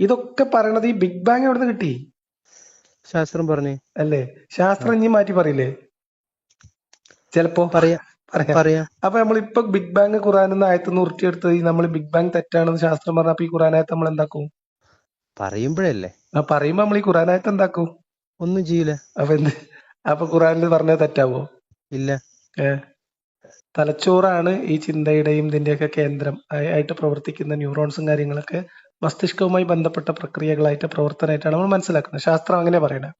ഇതൊക്കെ പറയണത് ഈ ബിഗ് ബാങ് എവിടെ നിന്ന് കിട്ടി? ശാസ്ത്രം പറഞ്ഞേ. അല്ലേ? ശാസ്ത്രം ഇനി മാറ്റി പറയില്ലേ? ചിലപ്പോ പറയാ അപ്പൊ നമ്മളിപ്പോ ബിഗ് ബാങ് ഖുറാനിന്ന് ആയത്തുനിന്ന് ഉരുട്ടിയെടുത്ത് നമ്മൾ ബിഗ് ബാങ് തെറ്റാണെന്ന് ശാസ്ത്രം പറഞ്ഞ അപ്പൊ ഈ ഖുറാനായത്ത് നമ്മൾ എന്താക്കും? പറയുമ്പോഴല്ലേ? ആ പറയുമ്പോ നമ്മൾ ഈ ഖുറാനായത്ത് എന്താക്കും? ഒന്നും ചെയ്യൂല. അപ്പൊ എന്ത്? അപ്പൊ ഖുറാനിൽ പറഞ്ഞത് തെറ്റാവോ? ഇല്ല. തലച്ചോറാണ് ഈ ചിന്തയുടെയും ഇതിന്റെയൊക്കെ കേന്ദ്രം ആയിട്ട് പ്രവർത്തിക്കുന്ന ന്യൂറോൺസും കാര്യങ്ങളൊക്കെ മസ്തിഷ്കവുമായി ബന്ധപ്പെട്ട പ്രക്രിയകളായിട്ട് പ്രവർത്തനമായിട്ടാണ് നമ്മൾ മനസ്സിലാക്കുന്നത്. ശാസ്ത്രം അങ്ങനെ പറയണേ.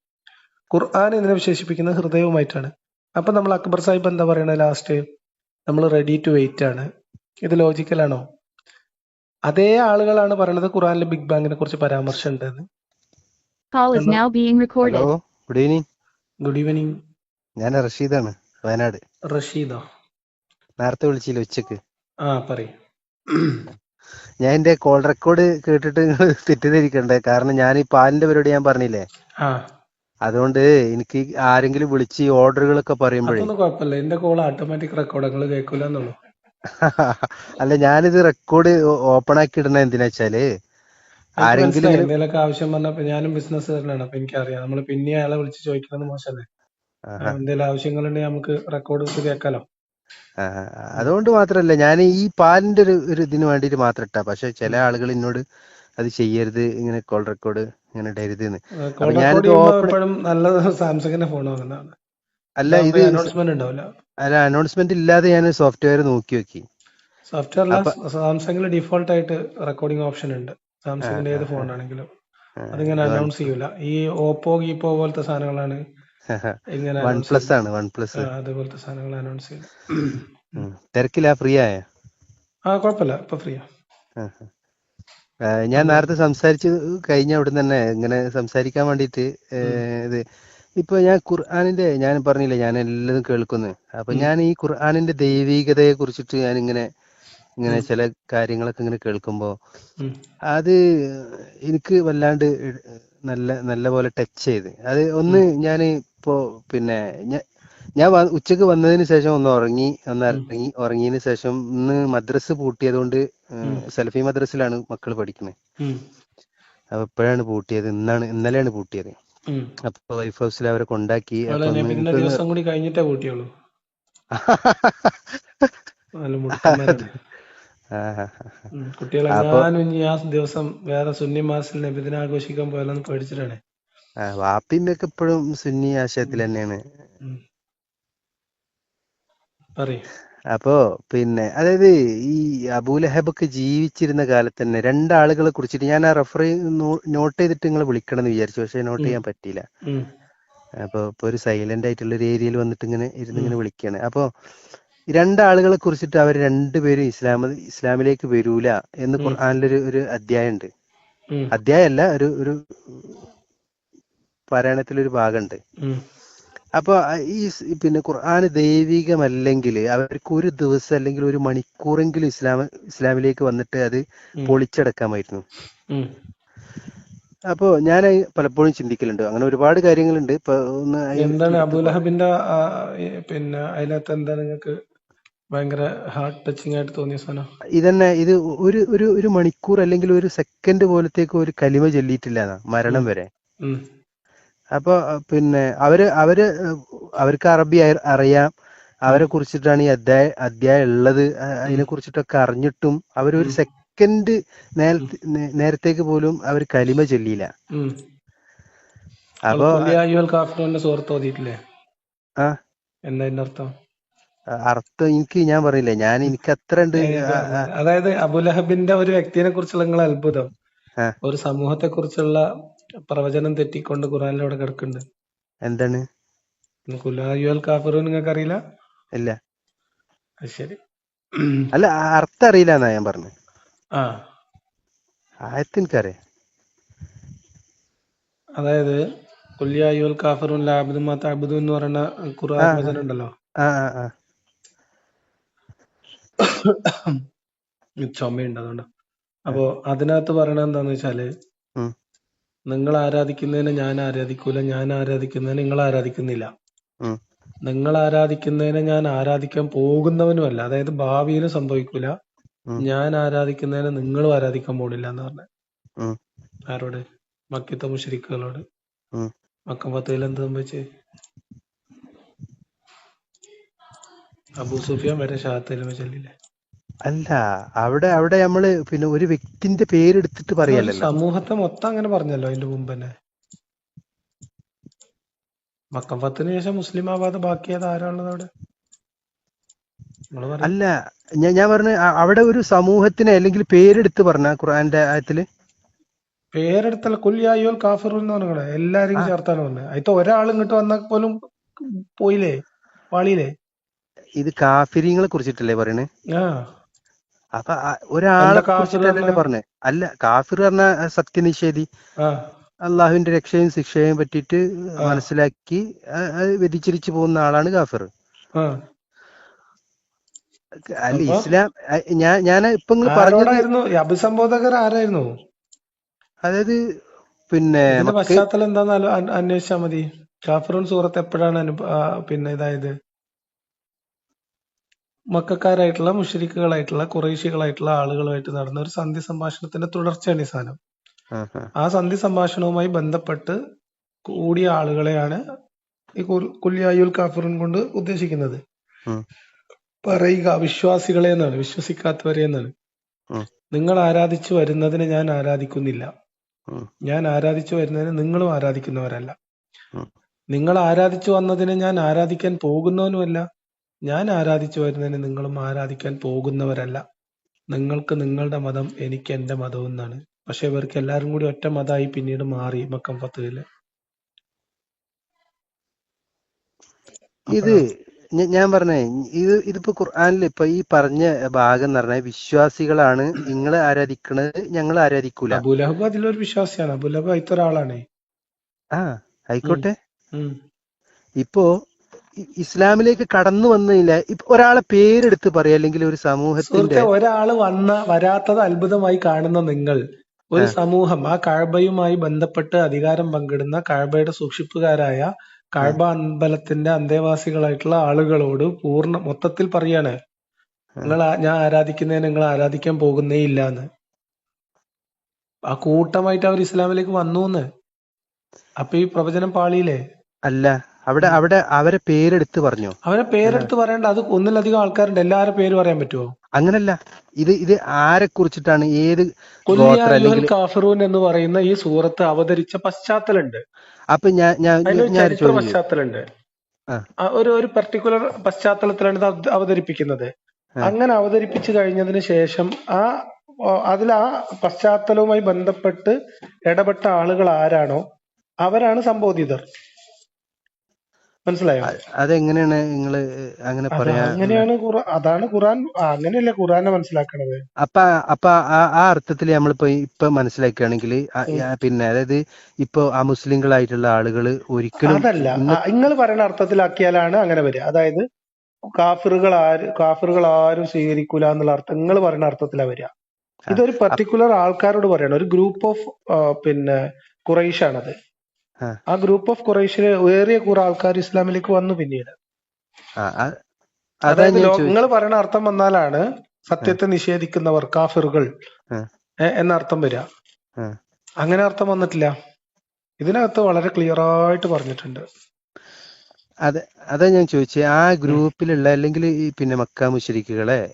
ഖുർആൻ ഇതിനെ വിശേഷിപ്പിക്കുന്നത് ഹൃദയവുമായിട്ടാണ്. അപ്പൊ നമ്മൾ അക്ബർ സാഹിബ് എന്താ പറയണത് ലാസ്റ്റ് നമ്മൾ റെഡി ടു വെയിറ്റ് ആണ്. ഇത് ലോജിക്കലാണോ അതേ ആളുകളാണ് പറയണത് ഖുർആനിൽ ബിഗ് ബാങ്ങിനെ കുറിച്ച് പരാമർശം ഉണ്ട് ഗുഡ് ഈവനിങ് ഗുഡ് ഈവനിങ് ഞാൻ റഷീദാണ് വയനാട്. റഷീദോ. നേരത്തെ വിളിച്ചില്ല ഉച്ചയ്ക്ക്? ആ പറയും. ഞാൻ എന്റെ കോൾ റെക്കോർഡ് കേട്ടിട്ട് നിങ്ങൾ തെറ്റിദ്ധരിക്കണ്ടേ? കാരണം ഞാൻ ഈ പാലിന്റെ പരിപാടി ഞാൻ പറഞ്ഞില്ലേ? അതുകൊണ്ട് എനിക്ക് ആരെങ്കിലും വിളിച്ച് ഈ ഓർഡറുകളൊക്കെ പറയുമ്പോഴേ അതൊന്നും കുഴപ്പമില്ല. എന്റെ കോൾ ഓട്ടോമാറ്റിക് റെക്കോർഡ് കേൾക്കൂല അല്ല ഞാനിത് റെക്കോർഡ് ഓപ്പൺ ആക്കി ഇടണ എന്തിനാ വെച്ചാൽ ആരെങ്കിലും എന്തെങ്കിലുമൊക്കെ ആവശ്യം പറഞ്ഞപ്പോ ഞാനും ബിസിനസ്സുകാരനാണ് അപ്പൊ എനിക്കറിയാം. നമ്മൾ പിന്നെ അയാളെ വിളിച്ച് ചോദിക്കുന്നത് മോശമല്ലേ ആഹാ. എന്തെങ്കിലും ആവശ്യങ്ങളുണ്ടെങ്കിൽ നമുക്ക് റെക്കോർഡ് കേൾക്കാലോ. അതുകൊണ്ട് മാത്രല്ല ഞാൻ ഈ പാലിന്റെ ഒരു ഒരു ഇതിന് വേണ്ടിയിട്ട് മാത്രം ഇട്ടാ. പക്ഷെ ചില ആളുകൾ എന്നോട് അത് ചെയ്യരുത് ഇങ്ങനെ കോൾ റെക്കോർഡ് ഇങ്ങനെ ഇടരുത് അല്ല ഇത് അല്ല അനൗൺസ്മെന്റ് ഇല്ലാതെ ഞാൻ സോഫ്റ്റ്വെയർ നോക്കി നോക്കി സാംസങ്ങിൽ ഡിഫോൾട്ട് ആയിട്ട് റെക്കോർഡിംഗ് ഓപ്ഷൻ ഉണ്ട്. സാംസങ്ങിന്റെ ഏത് ഫോണാണെങ്കിലും അതിങ്ങനെ അനൗൺസ് ചെയ്യൂല. ഈ ഓപ്പോ ഗീപ്പോ പോലത്തെ സാധനങ്ങളാണ് ചെയ്യുന്നത്. ആണ് വൺ പ്ലസ് ആ, അതുപോലത്തെ സാധനങ്ങൾ അനൗൺസ് ചെയ്യും തിരക്കില്ല ഫ്രീ ആയ ആ കുഴപ്പമില്ല ഇപ്പൊ ഫ്രീയാ. ഞാൻ നേരത്തെ സംസാരിച്ചു കഴിഞ്ഞ അവിടെ തന്നെ ഇങ്ങനെ സംസാരിക്കാൻ വേണ്ടിയിട്ട് ഇത് ഇപ്പൊ ഞാൻ ഖുർആാനിന്റെ ഞാൻ പറഞ്ഞില്ലേ ഞാൻ എല്ലാതും കേൾക്കുന്നു. അപ്പൊ ഞാൻ ഈ ഖുർആാനിന്റെ ദൈവികതയെ കുറിച്ചിട്ട് ഞാൻ ഇങ്ങനെ ഇങ്ങനെ ചില കാര്യങ്ങളൊക്കെ ഇങ്ങനെ കേൾക്കുമ്പോ അത് എനിക്ക് വല്ലാണ്ട് നല്ല നല്ല പോലെ ടച്ച് ചെയ്ത്. അത് ഒന്ന് ഞാൻ ഇപ്പോ പിന്നെ ഞാൻ ഉച്ചയ്ക്ക് വന്നതിന് ശേഷം ഒന്ന് ഉറങ്ങി ഒന്ന് ഇറങ്ങി ഉറങ്ങിയതിന് ശേഷം ഇന്ന് മദ്രസ് പൂട്ടിയതുകൊണ്ട് സലഫി മദ്രസിലാണ് മക്കൾ പഠിക്കുന്നത്. അപ്പൊ ഇപ്പോഴാണ് പൂട്ടിയത്. ഇന്നാണ് ഇന്നലെയാണ് പൂട്ടിയത്. അപ്പൊ വൈഫ് ഹൗസിൽ അവരെ കൊണ്ടാക്കി. ദിവസം കൂടി കഴിഞ്ഞിട്ടേ കൂട്ടിയുള്ളൂ കുട്ടികളെങ്ങാനും ആ ദിവസം വേറെ സുന്നി മാസിൽ നബിദിന ആഘോഷിക്കാൻ പോയാലെന്ന് പേടിച്ചിട്ടാണ്. ആ, ഒക്കെ ഇപ്പോഴും സുന്നി ആശയത്തിൽ തന്നെയാണ്. അപ്പോ പിന്നെ അതായത് ഈ അബൂലഹബൊക്കെ ജീവിച്ചിരുന്ന കാലത്ത് തന്നെ രണ്ടാളുകളെ കുറിച്ചിട്ട് ഞാൻ ആ റെഫർ നോട്ട് ചെയ്തിട്ട് നിങ്ങളെ വിളിക്കണം എന്ന് വിചാരിച്ചു. പക്ഷെ നോട്ട് ചെയ്യാൻ പറ്റിയില്ല. അപ്പൊ ഇപ്പൊ ഒരു സൈലന്റ് ആയിട്ടുള്ള ഒരു ഏരിയയിൽ വന്നിട്ട് ഇങ്ങനെ ഇരുന്ന് ഇങ്ങനെ വിളിക്കുകയാണ് അപ്പൊ രണ്ടാളുകളെ കുറിച്ചിട്ട് അവർ രണ്ടുപേരും ഇസ്ലാമ ഇസ്ലാമിലേക്ക് വരൂല എന്ന് ഖുർആാനിലൊരു ഒരു അധ്യായമുണ്ട്. അധ്യായമല്ല ഒരു ഒരു പാരായണത്തിലൊരു ഭാഗമുണ്ട്. അപ്പൊ ഈ പിന്നെ ഖുർആൻ ദൈവികമല്ലെങ്കിൽ അവർക്ക് ഒരു ദിവസം അല്ലെങ്കിൽ ഒരു മണിക്കൂറെങ്കിലും ഇസ്ലാം ഇസ്ലാമിലേക്ക് വന്നിട്ട് അത് പൊളിച്ചടക്കാമായിരുന്നു. അപ്പോ ഞാൻ പലപ്പോഴും ചിന്തിക്കലുണ്ട്. അങ്ങനെ ഒരുപാട് കാര്യങ്ങളുണ്ട്. ഇപ്പൊ ഒന്ന് എന്താണ് അബുലഹബിന്റെ പിന്നെ അതിനകത്ത് എന്താ നിങ്ങൾക്ക് ഭയങ്കര ഹാർട്ട് ടച്ചിങ് ആയിട്ട് തോന്നിയ സാധനം. ഇതന്നെ ഇത് ഒരു ഒരു ഒരു മണിക്കൂർ അല്ലെങ്കിൽ ഒരു സെക്കൻഡ് പോലത്തേക്ക് ഒരു കലിമ ചൊല്ലിയിട്ടില്ല മരണം വരെ. അപ്പൊ പിന്നെ അവർ അവർ അവർക്ക് അറബി അറിയാം. അവരെ കുറിച്ചിട്ടാണ് ഈ അധ്യായ അധ്യായം ഉള്ളത്. അതിനെ കുറിച്ചിട്ടൊക്കെ അറിഞ്ഞിട്ടും അവരൊരു സെക്കൻഡ് നേരത്തേക്ക് പോലും അവർ കലിമ ചൊല്ലിയില്ല. അപ്പൊ സുഹൃത്ത് ഓതിയിട്ടില്ലേ? ആ. എന്താ അർത്ഥം? അർത്ഥം എനിക്ക് ഞാൻ പറയില്ലേ ഞാൻ എനിക്ക് അത്ര ഉണ്ട് അതായത് അബുലഹബിന്റെ ഒരു വ്യക്തിനെ കുറിച്ചുള്ള നിങ്ങളെ അത്ഭുതം ഒരു സമൂഹത്തെ കുറിച്ചുള്ള പ്രവചനം തെറ്റിക്കൊണ്ട് ഖുറാനിലൂടെ കിടക്കുന്നുണ്ട്. എന്താണ്? കുലായുൽ കാഫിറു നിങ്ങൾക്ക് അറിയില്ല ഇല്ല. ശരി. അല്ല അർത്ഥം അറിയില്ല എന്നാ ഞാൻ പറഞ്ഞു ആ. ആയത്ത് എനിക്കറിയാം. അതായത് കുല്യായുൽ കാഫിറുൻ ലാബിദും മാതാബിദു എന്ന് പറയുന്ന ഖുർആൻ വചനം ഉണ്ടല്ലോ. ആ ആ. ചുമയുണ്ട് അതുകൊണ്ട്. അപ്പോ അതിനകത്ത് പറയണത് എന്താന്ന് വെച്ചാൽ. നിങ്ങൾ ആരാധിക്കുന്നതിനെ ഞാൻ ആരാധിക്കൂല ഞാൻ ആരാധിക്കുന്നതിനെ നിങ്ങൾ ആരാധിക്കുന്നില്ല. നിങ്ങൾ ആരാധിക്കുന്നതിനെ ഞാൻ ആരാധിക്കാൻ പോകുന്നവനുമല്ല. അതായത് ഭാവിയിലും സംഭവിക്കൂല. ഞാൻ ആരാധിക്കുന്നതിനെ നിങ്ങളും ആരാധിക്കാൻ പോണില്ല എന്ന് പറഞ്ഞ. ആരോട്? മക്കിത്ത മുഷരിക്കുകളോട്. മക്കമ്പത്തയിൽ മക്കം പത്തയിൽ എന്ത് സംഭവിച്ച്? അബൂ സുഫിയാൻ വരെ ഷാത്തേലും ചൊല്ലില്ലേ? അല്ല അവിടെ അവിടെ നമ്മൾ പിന്നെ ഒരു വ്യക്തിന്റെ പേരെടുത്തിട്ട് ഒരു പറയല്ലല്ലോ. സമൂഹത്തെ മൊത്തം അങ്ങനെ പറഞ്ഞല്ലോ അതിന്റെ മുമ്പ് തന്നെ മക്കം പത്തിന് ശേഷം മുസ്ലിം ആവാതെ ബാക്കിയത് ആരാണുള്ളത് അവിടെ? അല്ല ഞാൻ ഞാൻ പറഞ്ഞ അവിടെ ഒരു സമൂഹത്തിനെ അല്ലെങ്കിൽ പേരെടുത്ത് പറഞ്ഞ ഖുറാന്റെ ആയത്തിൽ? പേരെടുത്തല്ല കുല്യായോൽ കാഫിർ എന്ന് പറഞ്ഞേ എല്ലാരെയും ചേർത്താണ് പറഞ്ഞത് അതിത്തെ ഒരാൾ ഇങ്ങോട്ട് വന്നാൽ പോലും പോയില്ലേ? പാളിയില്ലേ ഇത് കാഫിരിങ്ങളെ കുറിച്ചിട്ടല്ലേ പറയണേ? ആ. അപ്പൊ ഒരാളെ കുറിച്ചിട്ടല്ലേ പറഞ്ഞേ? അല്ല കാഫിർ പറഞ്ഞ സത്യനിഷേധി അള്ളാഹുവിന്റെ രക്ഷയും ശിക്ഷയും പറ്റിയിട്ട് മനസ്സിലാക്കി വ്യതിചരിച്ചു പോകുന്ന ആളാണ് കാഫിർ. അല്ല ഇസ്ലാം ഞാൻ ഞാൻ ഇപ്പൊ പറഞ്ഞു പറഞ്ഞത് അഭിസംബോധകർ ആരായിരുന്നു? അതായത് പിന്നെ പശ്ചാത്തലം എന്താന്ന് അന്വേഷിച്ചാ മതി. കാഫിറൂൻ സൂറത്ത് എപ്പോഴാണ് പിന്നെ ഇതായത്? മക്കാരായിട്ടുള്ള മുഷരിക്കുകളായിട്ടുള്ള കുറേശികളായിട്ടുള്ള ആളുകളുമായിട്ട് നടന്ന ഒരു സന്ധി സംഭാഷണത്തിന്റെ തുടർച്ചയാണ് ഈ സാധനം. ആ, സന്ധി സംഭാഷണവുമായി ബന്ധപ്പെട്ട് കൂടിയ ആളുകളെയാണ് ഈ കുല്യായുൽ കാഫിറുൻ കൊണ്ട് ഉദ്ദേശിക്കുന്നത്. പറയുക വിശ്വാസികളെ എന്നാണ് വിശ്വസിക്കാത്തവരെ എന്നാണ്. നിങ്ങൾ ആരാധിച്ചു വരുന്നതിനെ ഞാൻ ആരാധിക്കുന്നില്ല. ഞാൻ ആരാധിച്ചു വരുന്നതിന് നിങ്ങളും ആരാധിക്കുന്നവരല്ല. നിങ്ങൾ ആരാധിച്ചു വന്നതിനെ ഞാൻ ആരാധിക്കാൻ പോകുന്നവനുമല്ല. ഞാൻ ആരാധിച്ചു വരുന്നതിന് നിങ്ങളും ആരാധിക്കാൻ പോകുന്നവരല്ല. നിങ്ങൾക്ക് നിങ്ങളുടെ മതം എനിക്ക് എന്റെ മതം എന്നാണ്. പക്ഷെ ഇവർക്ക് എല്ലാവരും കൂടി ഒറ്റ മതമായി പിന്നീട് മാറി മക്കം പത്തുകയിൽ ഇത് ഞാൻ പറഞ്ഞേ ഇത് ഇതിപ്പോ ഖുർആനിൽ ഇപ്പൊ ഈ പറഞ്ഞ ഭാഗം എന്ന് പറഞ്ഞ വിശ്വാസികളാണ് നിങ്ങൾ ആരാധിക്കണത് ഞങ്ങൾ ആരാധിക്കൂല. അബുലഹബ് അതിലൊരു വിശ്വാസിയാണ്. അബുലഹബ് ഒരാളാണ് ആ ആയിക്കോട്ടെ. ഇപ്പോ ഇസ്ലാമിലേക്ക് കടന്നു വന്നില്ല. ഒരാളെ പേരെടുത്ത് പറയാ അല്ലെങ്കിൽ ഒരു സമൂഹത്തിന്റെ ഒരാൾ ഒരാൾ വന്ന വരാത്തത് അത്ഭുതമായി കാണുന്ന നിങ്ങൾ ഒരു സമൂഹം ആ കഴബയുമായി ബന്ധപ്പെട്ട് അധികാരം പങ്കിടുന്ന കഴബയുടെ സൂക്ഷിപ്പുകാരായ കഴബ അമ്പലത്തിന്റെ അന്തേവാസികളായിട്ടുള്ള ആളുകളോട് പൂർണ മൊത്തത്തിൽ പറയാണ് നിങ്ങൾ ഞാൻ ആരാധിക്കുന്നതിന് നിങ്ങൾ ആരാധിക്കാൻ പോകുന്നേ ഇല്ല എന്ന് ആ കൂട്ടമായിട്ട് അവർ ഇസ്ലാമിലേക്ക് വന്നു എന്ന്. അപ്പൊ ഈ പ്രവചനം പാളിയില്ലേ? അല്ല. അവിടെ അവിടെ അവരെ പേരെടുത്ത് പറഞ്ഞു? അവരെ പേരെടുത്ത് പറയേണ്ട അത് ഒന്നിലധികം ആൾക്കാരുണ്ട്. എല്ലാവരുടെ പേര് പറയാൻ പറ്റുമോ അങ്ങനല്ല. ഇത് ഇത് ആരെ കുറിച്ചിട്ടാണ് ഏത് കാഫറൂൻ എന്ന് പറയുന്ന ഈ സൂറത്ത് അവതരിച്ച പശ്ചാത്തലുണ്ട് അപ്പൊ ഞാൻ ഞാൻ ഞാൻ ഒരു ഒരു ഒരു പെർട്ടിക്കുലർ പശ്ചാത്തലത്തിലാണ് ഇത് അവതരിപ്പിക്കുന്നത്. അങ്ങനെ അവതരിപ്പിച്ചു കഴിഞ്ഞതിന് ശേഷം ആ അതിൽ ആ പശ്ചാത്തലവുമായി ബന്ധപ്പെട്ട് ഇടപെട്ട ആളുകൾ ആരാണോ അവരാണ് സംബോധിതർ. മനസ്സിലായോ? അതെങ്ങനെയാണ് നിങ്ങൾ അങ്ങനെ പറയാ അങ്ങനെയാണ് അതാണ് ഖുറാൻ അങ്ങനെയല്ല ഖുർആനെ മനസ്സിലാക്കണത്? അപ്പൊ അപ്പൊ ആ അർത്ഥത്തിൽ നമ്മളിപ്പോ ഇപ്പൊ മനസ്സിലാക്കുകയാണെങ്കിൽ പിന്നെ അതായത് ഇപ്പൊ ആ മുസ്ലിങ്ങളായിട്ടുള്ള ആളുകൾ ഒരിക്കലും അതല്ല. നിങ്ങൾ പറയുന്ന അർത്ഥത്തിലാക്കിയാലാണ് അങ്ങനെ വരിക. അതായത് കാഫിറുകൾ ആര് കാഫിറുകൾ ആരും സ്വീകരിക്കൂല എന്നുള്ള അർത്ഥം നിങ്ങൾ പറയുന്ന അർത്ഥത്തിലാ വരിക. ഇതൊരു പെർട്ടിക്കുലർ ആൾക്കാരോട് പറയണം. ഒരു ഗ്രൂപ്പ് ഓഫ് പിന്നെ കുറേശാണത് ആ. ഗ്രൂപ്പ് ഓഫ് ഖുറൈഷിൽ ഏറിയ കുറെ ആൾക്കാർ ഇസ്ലാമിലേക്ക് വന്നു പിന്നീട്. അതായത് നിങ്ങൾ പറയുന്ന അർത്ഥം വന്നാലാണ് സത്യത്തെ നിഷേധിക്കുന്നവർ കാഫിറുകൾ എന്നർത്ഥം വരിക. അങ്ങനെ അർത്ഥം വന്നിട്ടില്ല. ഇതിനകത്ത് വളരെ ക്ലിയർ ആയിട്ട് പറഞ്ഞിട്ടുണ്ട്. അതെ അതാ ഞാൻ ചോദിച്ചത് ആ ഗ്രൂപ്പിലുള്ള അല്ലെങ്കിൽ പിന്നെ മക്ക മുശരിക്കുകളെ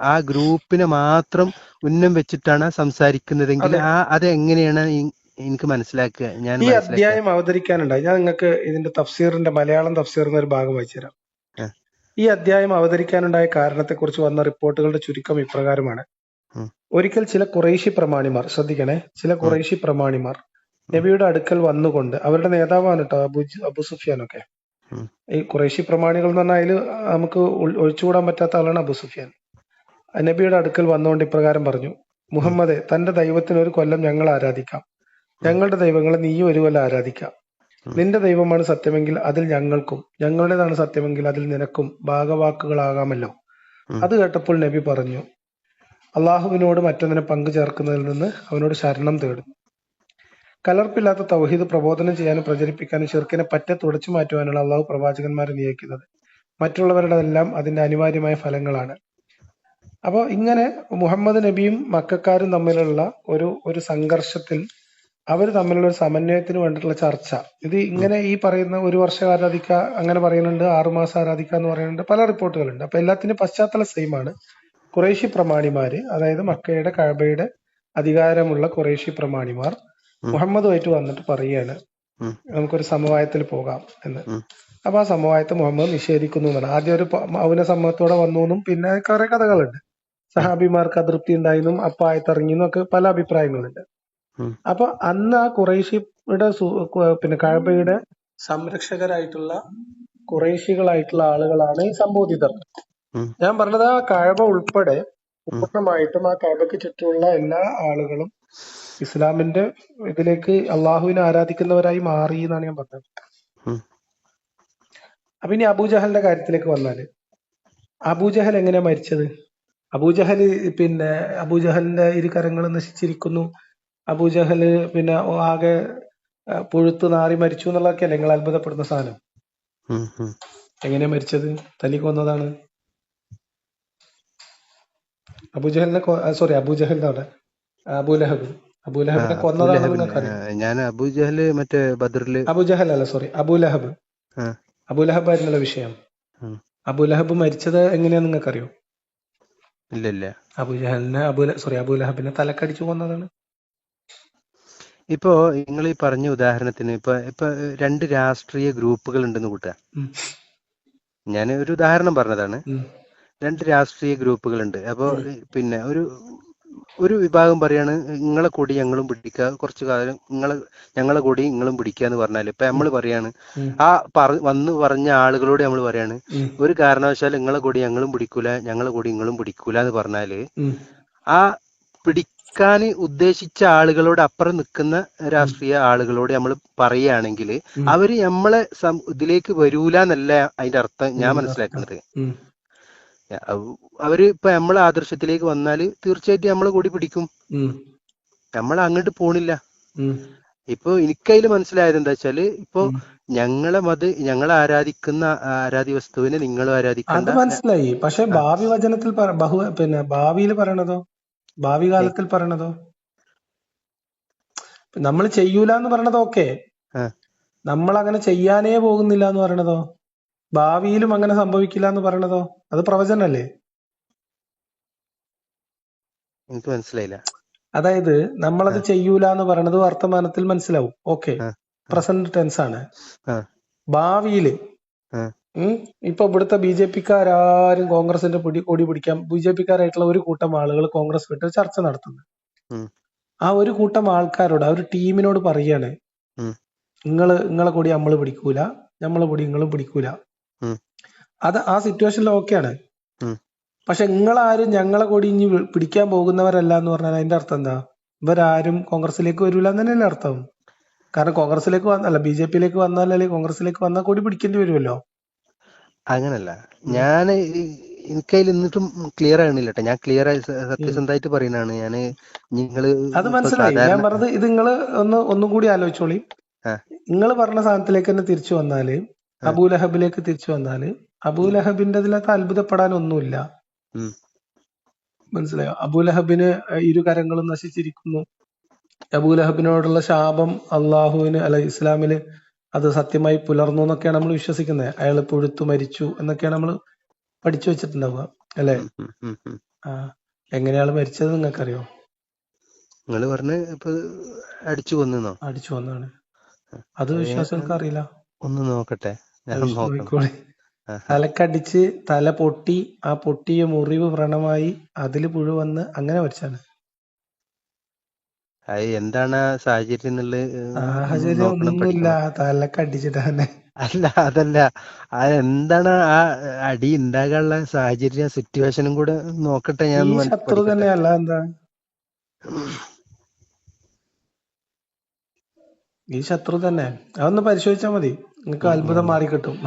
ആ- ഗ്രൂപ്പിനെ മാത്രം ഉന്നം വെച്ചിട്ടാണ് സംസാരിക്കുന്നതെങ്കിൽ ആ അത് എങ്ങനെയാണ് ഈ- എനിക്ക് മനസ്സിലാക്കുക ഞാൻ ഈ അധ്യായം അവതരിക്കാനുണ്ടായി. ഞാൻ നിങ്ങൾക്ക് ഇതിന്റെ തഫ്സീറിന്റെ മലയാളം തഫ്സീറിന്റെ ഒരു ഭാഗം വായിച്ചു തരാം ഈ അധ്യായം അവതരിക്കാനുണ്ടായ കാരണത്തെക്കുറിച്ച് വന്ന റിപ്പോർട്ടുകളുടെ ചുരുക്കം ഇപ്രകാരമാണ്. ഒരിക്കൽ ചില കുറേശി പ്രമാണിമാർ ശ്രദ്ധിക്കണേ ചില കുറേശി പ്രമാണിമാർ നബിയുടെ അടുക്കൽ വന്നുകൊണ്ട് അവരുടെ നേതാവാണ് കേട്ടോ അബു അബു സുഫിയാനൊക്കെ. ഒക്കെ ഈ കുറേശി പ്രമാണികൾ എന്ന് പറഞ്ഞാൽ അതിൽ നമുക്ക് ഒഴിച്ചുകൂടാൻ പറ്റാത്ത ആളാണ് അബു സുഫിയാൻ. നബിയുടെ അടുക്കൽ വന്നുകൊണ്ട് ഇപ്രകാരം പറഞ്ഞു മുഹമ്മദെ തന്റെ ദൈവത്തിന് ഒരു കൊല്ലം ഞങ്ങൾ ആരാധിക്കാം. ഞങ്ങളുടെ ദൈവങ്ങളെ നീയും ഒരുപോലെ ആരാധിക്കാം. നിന്റെ ദൈവമാണ് സത്യമെങ്കിൽ അതിൽ ഞങ്ങൾക്കും ഞങ്ങളുടേതാണ് സത്യമെങ്കിൽ അതിൽ നിനക്കും ഭാഗവാക്കുകളാകാമല്ലോ. അത് കേട്ടപ്പോൾ നബി പറഞ്ഞു അള്ളാഹുവിനോട് മറ്റൊന്നിനെ പങ്കു ചേർക്കുന്നതിൽ നിന്ന് അവനോട് ശരണം തേടുന്നു കലർപ്പില്ലാത്ത തൗഹീദ് പ്രബോധനം ചെയ്യാനും പ്രചരിപ്പിക്കാനും ചെറുക്കിനെ പറ്റെ തുടച്ചു മാറ്റുവാനാണ് അള്ളാഹു പ്രവാചകന്മാരെ നിയോഗിക്കുന്നത്. മറ്റുള്ളവരുടെതെല്ലാം അതിന്റെ അനിവാര്യമായ ഫലങ്ങളാണ്. അപ്പോൾ ഇങ്ങനെ മുഹമ്മദ് നബിയും മക്കാരും തമ്മിലുള്ള ഒരു ഒരു സംഘർഷത്തിൽ അവർ തമ്മിലുള്ള ഒരു സമന്വയത്തിന് വേണ്ടിയിട്ടുള്ള ചർച്ച. ഇത് ഇങ്ങനെ ഈ പറയുന്ന ഒരു വർഷം ആരാധിക്ക അങ്ങനെ പറയുന്നുണ്ട് ആറുമാസം ആരാധിക്ക എന്ന് പറയുന്നുണ്ട് പല റിപ്പോർട്ടുകളുണ്ട്. അപ്പൊ എല്ലാത്തിനും പശ്ചാത്തല സെയിം ആണ്. കുറേശി പ്രമാണിമാര് അതായത് മക്കയുടെ കഴബയുടെ അധികാരമുള്ള കുറേശി പ്രമാണിമാർ. മുഹമ്മദുമായിട്ട് വന്നിട്ട് പറയാണ് നമുക്കൊരു സമവായത്തിൽ പോകാം എന്ന്. അപ്പൊ ആ സമവായത്തെ മുഹമ്മദ് നിഷേധിക്കുന്നു എന്നാണ്. ആദ്യം ഒരു മൗന സമ്മതത്തോടെ വന്നു എന്നും പിന്നെ കുറെ കഥകളുണ്ട്. സഹാബിമാർക്ക് അതൃപ്തി ഉണ്ടായെന്നും അപ്പായത്തിറങ്ങി എന്നൊക്കെ ഒക്കെ പല അഭിപ്രായങ്ങളുണ്ട്. അപ്പൊ അന്ന് ആ കുറേശിയുടെ പിന്നെ കഴബയുടെ സംരക്ഷകരായിട്ടുള്ള കുറേശികളായിട്ടുള്ള ആളുകളാണ് ഈ സംബോധിതർ. ഞാൻ പറഞ്ഞത് ആ കഴബ ഉൾപ്പെടെ പൂർണമായിട്ടും ആ കഴബയ്ക്ക് ചുറ്റുമുള്ള എല്ലാ ആളുകളും ഇസ്ലാമിന്റെ ഇതിലേക്ക് അള്ളാഹുവിനെ ആരാധിക്കുന്നവരായി മാറി എന്നാണ് ഞാൻ പറഞ്ഞത്. അപ്പൊ ഇനി അബൂജഹലിന്റെ കാര്യത്തിലേക്ക് വന്നാൽ. അബൂജഹൽ എങ്ങനെയാ മരിച്ചത്? അബൂജഹൽ പിന്നെ അബൂജഹലിന്റെ ഇരു കരങ്ങളും നശിച്ചിരിക്കുന്നു. അബൂജഹൽ പിന്നെ ആകെ പുഴുത്ത് നാറി മരിച്ചു എന്നുള്ളതൊക്കെയല്ലേ നിങ്ങൾ അത്ഭുതപ്പെടുന്ന സാധനം. എങ്ങനെയാ മരിച്ചത്? തല്ലി കൊന്നതാണ്? അബൂജഹലിനെ സോറി അബുജഹലിന്റെ അവിടെ അബൂലഹബ്. അബുലഹബിനെ അബൂലഹബിനെ നിങ്ങൾക്ക് ഞാൻ മറ്റേ അബൂജഹൽ അല്ല സോറി അബൂലഹബ്. അബുലഹബ് ആയിരുന്നല്ലോ വിഷയം. അബുലഹബ് മരിച്ചത് എങ്ങനെയാന്ന് നിങ്ങൾക്കറിയോ? ഇല്ല ഇല്ല. അബൂജഹലിനെ അബൂല സോറി അബുലഹബിനെ തലക്കടിച്ചു കൊന്നതാണ്. ഇപ്പോ നിങ്ങൾ ഈ പറഞ്ഞ ഉദാഹരണത്തിന് ഇപ്പൊ ഇപ്പൊ രണ്ട് രാഷ്ട്രീയ ഗ്രൂപ്പുകൾ ഉണ്ടെന്ന് കൂട്ടുക. ഞാൻ ഒരു ഉദാഹരണം പറഞ്ഞതാണ്. രണ്ട് രാഷ്ട്രീയ ഗ്രൂപ്പുകൾ ഉണ്ട്. അപ്പോ പിന്നെ ഒരു ഒരു വിഭാഗം പറയാണ് നിങ്ങളെ കൂടി ഞങ്ങളും പിടിക്കുക കുറച്ചു കാലം നിങ്ങളെ ഞങ്ങളെ കൂടി നിങ്ങളും പിടിക്കുക എന്ന് പറഞ്ഞാൽ ഇപ്പൊ നമ്മൾ പറയാണ്. ആ പറ വന്ന് പറഞ്ഞ ആളുകളോട് നമ്മൾ പറയാണ് ഒരു കാരണവശാലും നിങ്ങളെ കൂടി ഞങ്ങളും പിടിക്കൂല ഞങ്ങളെ കൂടി നിങ്ങളും പിടിക്കൂല എന്ന് പറഞ്ഞാൽ ആ ആ പിടിക്കാൻ ഉദ്ദേശിച്ച ആളുകളോട് അപ്പുറം നിൽക്കുന്ന രാഷ്ട്രീയ ആളുകളോട് നമ്മൾ പറയുകയാണെങ്കിൽ അവർ അവർ നമ്മളെ ഇതിലേക്ക് വരൂല എന്നല്ല അതിന്റെ അർത്ഥം ഞാൻ മനസ്സിലാക്കുന്നത് അവർ ഇപ്പൊ നമ്മളെ ആദർശത്തിലേക്ക് വന്നാൽ തീർച്ചയായിട്ടും നമ്മളെ കൂടി പിടിക്കും. നമ്മൾ അങ്ങോട്ട് പോണില്ല. ഇപ്പൊ എനിക്കതിൽ മനസ്സിലായത് എന്താ വെച്ചാൽ ഇപ്പൊ ഞങ്ങളെ മത് ഞങ്ങൾ ആരാധിക്കുന്ന ആരാധ്യ വസ്തുവിനെ നിങ്ങളും അത് ആരാധിക്കണ്ട മനസ്സിലായി. പക്ഷെ ഭാവി വചനത്തിൽ പിന്നെ ഭാവിയിൽ പറയണതോ? ഭാവി കാലത്തിൽ പറയണതോ? നമ്മൾ ചെയ്യൂല എന്ന് പറയണത് ഓക്കെ നമ്മൾ അങ്ങനെ ചെയ്യാനേ പോകുന്നില്ല എന്ന് പറയണതോ? ഭാവിയിലും അങ്ങനെ സംഭവിക്കില്ല എന്ന് പറയണതോ? അത് പ്രവചനല്ലേ? എനിക്ക് മനസ്സിലായില്ല. അതായത് നമ്മളത് ചെയ്യൂല എന്ന് പറയണത് വർത്തമാനത്തിൽ മനസ്സിലാവും. ഓക്കെ. പ്രസന്റ് ടെൻസ് ആണ്. ഭാവിയിൽ ഇപ്പൊ ഇവിടുത്തെ ബി ജെ പിക്കാരും കോൺഗ്രസിന്റെ പിടി കൊടി പിടിക്കാൻ ബി ജെ പിക്കാരായിട്ടുള്ള ഒരു കൂട്ടം ആളുകൾ കോൺഗ്രസ് വിട്ട് ചർച്ച നടത്തുന്നു. ആ ഒരു കൂട്ടം ആൾക്കാരോട് ആ ഒരു ടീമിനോട് പറയാണ്. നിങ്ങൾ നിങ്ങളെ കൊടി നമ്മൾ പിടിക്കൂല നമ്മളെ കൂടി നിങ്ങളും പിടിക്കൂല. അത് ആ സിറ്റുവേഷനിൽ ഓക്കെയാണ്. പക്ഷെ നിങ്ങളാരും ഞങ്ങളെ കൊടി ഇനി പിടിക്കാൻ പോകുന്നവരല്ല എന്ന് പറഞ്ഞാൽ അതിന്റെ അർത്ഥം എന്താ? ഇവരാരും കോൺഗ്രസിലേക്ക് വരൂല എന്ന് തന്നെയല്ലേ അർത്ഥം. കാരണം കോൺഗ്രസിലേക്ക് വന്നല്ല ബി ജെ പിയിലേക്ക് വന്നാൽ അല്ലെങ്കിൽ കോൺഗ്രസിലേക്ക് വന്നാൽ കൂടി പിടിക്കേണ്ടി വരുമല്ലോ. അങ്ങനല്ല. ഞാൻ എനിക്കതിൽ എന്നിട്ടും ക്ലിയർ ആകണില്ല കേട്ടോ ഞാൻ ക്ലിയർ ആയി സത്യസന്ധമായിട്ട് പറയുന്നതാണ്. ഞാൻ നിങ്ങൾ അത് മനസ്സിലായി. ഞാൻ പറഞ്ഞത് ഇത് നിങ്ങൾ ഒന്ന് ഒന്നും കൂടി ആലോചിച്ചോളി. നിങ്ങൾ പറഞ്ഞ സാധനത്തിലേക്ക് തന്നെ തിരിച്ചു വന്നാൽ. അബൂലഹബിലേക്ക് തിരിച്ചു വന്നാൽ അബൂലഹബിന്റെ അതിനകത്ത് അത്ഭുതപ്പെടാൻ ഒന്നുമില്ല. മനസ്സിലായോ? അബൂലഹബിന് ഇരു കരങ്ങളും നശിച്ചിരിക്കുന്നു. അബൂലഹബിനോടുള്ള ശാപം അള്ളാഹുവിന് അല്ല ഇസ്ലാമിൽ അത് സത്യമായി പുലർന്നു എന്നൊക്കെയാണ് നമ്മൾ വിശ്വസിക്കുന്നത്. അയാൾ പുഴുത്തു മരിച്ചു എന്നൊക്കെയാണ് നമ്മൾ പഠിച്ചു വെച്ചിട്ടുണ്ടാവുക അല്ലെ? എങ്ങനെയാണ് മരിച്ചത് നിങ്ങൾക്കറിയോ? നിങ്ങൾ പറഞ്ഞ് ഇപ്പൊ അടിച്ചു കൊന്നോ അടിച്ചു വന്നാണ് അത് വിശ്വാസികൾക്ക് അറിയില്ല ഒന്ന് നോക്കട്ടെ തലക്കടിച്ച് തല പൊട്ടി ആ പൊട്ടിയ മുറിവ് വ്രണമായി അതിൽ പുഴു വന്ന് അങ്ങനെ മരിച്ചാണ് അത് എന്താണ് സാഹചര്യം എന്നുള്ളത് സാഹചര്യം ഒന്നുമില്ല. തന്നെ അല്ല അതല്ല. ആ എന്താണ് ആ അടി ഉണ്ടാകാനുള്ള സാഹചര്യം സിറ്റുവേഷനും കൂടെ നോക്കട്ടെ ഞാൻ ശത്രു തന്നെയല്ല എന്താ? ഈ ശത്രു തന്നെ. അതൊന്ന് പരിശോധിച്ചാൽ മതി. നിങ്ങൾക്ക് അത്ഭുതം മാറിക്കിട്ടും. മാറി കിട്ടും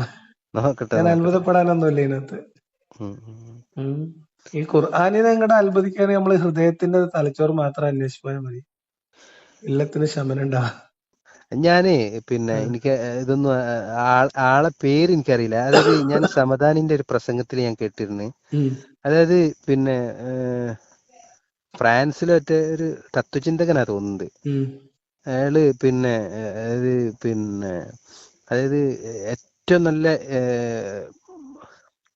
നോക്കട്ടെ. ഞാൻ അത്ഭുതപ്പെടാനൊന്നുമില്ല ഇതിനകത്ത്. ഈ ഖുർആാനിനെ ഇങ്ങോട്ട് അത്ഭുതിക്കാൻ നമ്മൾ ഹൃദയത്തിന്റെ തലച്ചോറ് മാത്രം അന്വേഷിച്ചു പോയാൽ മതി. എല്ലാത്തിനും ശമനുണ്ടാ? ഞാനേ പിന്നെ എനിക്ക് ഇതൊന്നും ആളെ പേര് എനിക്കറിയില്ല. അതായത് ഞാൻ സമദാനിന്റെ ഒരു പ്രസംഗത്തിൽ ഞാൻ കേട്ടിരുന്നു. അതായത് പിന്നെ ഫ്രാൻസിലെ മറ്റേ ഒരു തത്വചിന്തകനാ തോന്നുന്നത്. അയാൾ പിന്നെ അതായത് പിന്നെ അതായത് ഏറ്റവും നല്ല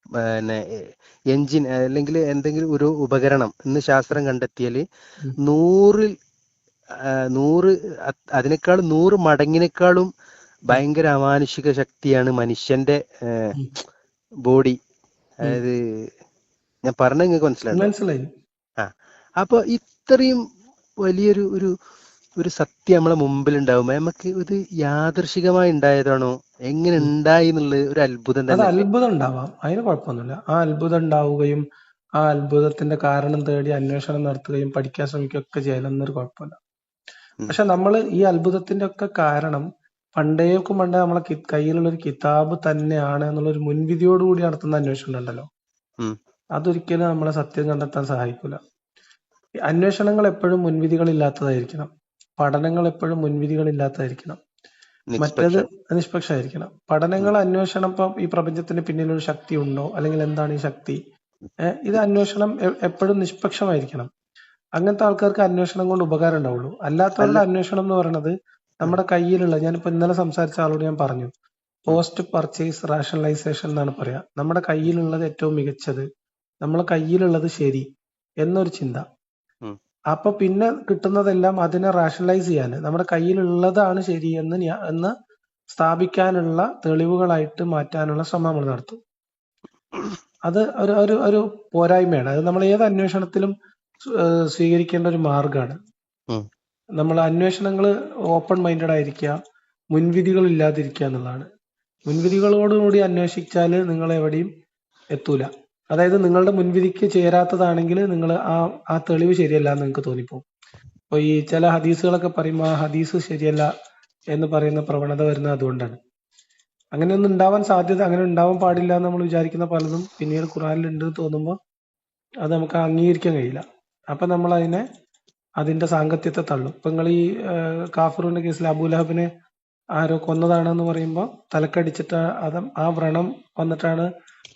പിന്നെ എഞ്ചിൻ അല്ലെങ്കിൽ എന്തെങ്കിലും ഒരു ഉപകരണം ഇന്ന് ശാസ്ത്രം കണ്ടെത്തിയാൽ ഉം. നൂറിൽ നൂറ് അതിനേക്കാൾ നൂറ് മടങ്ങിനേക്കാളും ഭയങ്കര അമാനുഷിക ശക്തിയാണ് മനുഷ്യന്റെ ബോഡി. അതായത് ഞാൻ പറഞ്ഞ നിങ്ങൾക്ക് മനസ്സിലായോ? ആ അപ്പൊ ഇത്രയും വലിയൊരു ഒരു ഒരു സത്യം നമ്മളെ മുമ്പിൽ ഉണ്ടാവുമ്പോ നമുക്ക് ഇത് യാദൃശികമായി ഉണ്ടായതാണോ? എങ്ങനെ ഉണ്ടായി എന്നുള്ളത് ഒരു അത്ഭുതം അത് തന്നെ അത്ഭുതം ഉണ്ടാവാം. അതിന് കുഴപ്പമൊന്നുമില്ല. ആ അത്ഭുതം ഉണ്ടാവുകയും ആ അത്ഭുതത്തിന്റെ കാരണം തേടി അന്വേഷണം നടത്തുകയും പഠിക്കാൻ ശ്രമിക്കുകയും ഒക്കെ ഒരു കുഴപ്പമില്ല. പക്ഷെ നമ്മൾ ഈ അത്ഭുതത്തിന്റെ ഒക്കെ കാരണം പണ്ടേക്കും പണ്ടേ നമ്മളെ കയ്യിലുള്ള ഒരു കിതാബ് തന്നെയാണ് എന്നുള്ള ഒരു മുൻവിധിയോടുകൂടി നടത്തുന്ന അന്വേഷണം ഉണ്ടല്ലോ. അതൊരിക്കലും നമ്മളെ സത്യം കണ്ടെത്താൻ സഹായിക്കൂല. അന്വേഷണങ്ങൾ എപ്പോഴും മുൻവിധികൾ ഇല്ലാത്തതായിരിക്കണം പഠനങ്ങൾ എപ്പോഴും മുൻവിധികൾ ഇല്ലാത്തതായിരിക്കണം മറ്റേത് നിഷ്പക്ഷം. നിഷ്പക്ഷമായിരിക്കണം. പഠനങ്ങൾ അന്വേഷണം ഇപ്പം ഈ പ്രപഞ്ചത്തിന് പിന്നിലൊരു ശക്തി ഉണ്ടോ? അല്ലെങ്കിൽ എന്താണ് ഈ ശക്തി? ഇത് അന്വേഷണം എപ്പോഴും നിഷ്പക്ഷമായിരിക്കണം. അങ്ങനത്തെ ആൾക്കാർക്ക് അന്വേഷണം കൊണ്ട് ഉപകാരം ഉണ്ടാവുള്ളൂ. അല്ലാത്തവരുടെ അന്വേഷണം എന്ന് പറയുന്നത് നമ്മുടെ കയ്യിലുള്ള ഞാനിപ്പോ ഇന്നലെ സംസാരിച്ച ആളോട് ഞാൻ പറഞ്ഞു പോസ്റ്റ് പർച്ചേസ് റാഷണലൈസേഷൻ എന്നാണ് പറയാ. നമ്മുടെ കയ്യിലുള്ളത് ഏറ്റവും മികച്ചത് നമ്മളെ കയ്യിലുള്ളത് ശരി എന്നൊരു ചിന്ത. അപ്പൊ പിന്നെ കിട്ടുന്നതെല്ലാം അതിനെ റാഷണലൈസ് ചെയ്യാൻ. നമ്മുടെ കയ്യിലുള്ളതാണ് ശരി എന്ന് എന്ന് സ്ഥാപിക്കാനുള്ള തെളിവുകളായിട്ട് മാറ്റാനുള്ള ശ്രമം നമ്മൾ നടത്തും. അത് ഒരു ഒരു ഒരു പോരായ്മയാണ്. അത് നമ്മൾ ഏത് അന്വേഷണത്തിലും സ്വീകരിക്കേണ്ട ഒരു മാർഗമാണ് നമ്മൾ അന്വേഷണങ്ങൾ ഓപ്പൺ മൈൻഡഡ് ആയിരിക്കുക മുൻവിധികൾ ഇല്ലാതിരിക്കുക എന്നുള്ളതാണ്. മുൻവിധികളോടുകൂടി അന്വേഷിച്ചാൽ നിങ്ങൾ എവിടെയും എത്തൂല. അതായത് നിങ്ങളുടെ മുൻവിധിക്ക് ചേരാത്തതാണെങ്കിൽ നിങ്ങൾ ആ ആ തെളിവ് ശരിയല്ല എന്ന് നിങ്ങൾക്ക് തോന്നിപ്പോകും അപ്പോൾ ഈ ചില ഹദീസുകളൊക്കെ പറയുമ്പോൾ ആ ഹദീസ് ശരിയല്ല എന്ന് പറയുന്ന പ്രവണത വരുന്നത് അതുകൊണ്ടാണ്. അങ്ങനെയൊന്നും ഉണ്ടാവാൻ സാധ്യത അങ്ങനെ ഉണ്ടാവാൻ പാടില്ല എന്ന് നമ്മൾ വിചാരിക്കുന്ന പലതും പിന്നീട് ഖുറാനിൽ ഉണ്ട് തോന്നുമ്പോൾ അത് നമുക്ക് അംഗീകരിക്കാൻ കഴിയില്ല. അപ്പൊ നമ്മൾ അതിനെ അതിന്റെ സാങ്കത്യത്തെ തള്ളും. ഇപ്പൊ നിങ്ങൾ ഈ ഏഹ്, കേസിൽ അബൂലഹബിനെ ആരോ കൊന്നതാണെന്ന് പറയുമ്പോൾ തലക്കടിച്ചിട്ട് അത് ആ വ്രണം വന്നിട്ടാണ്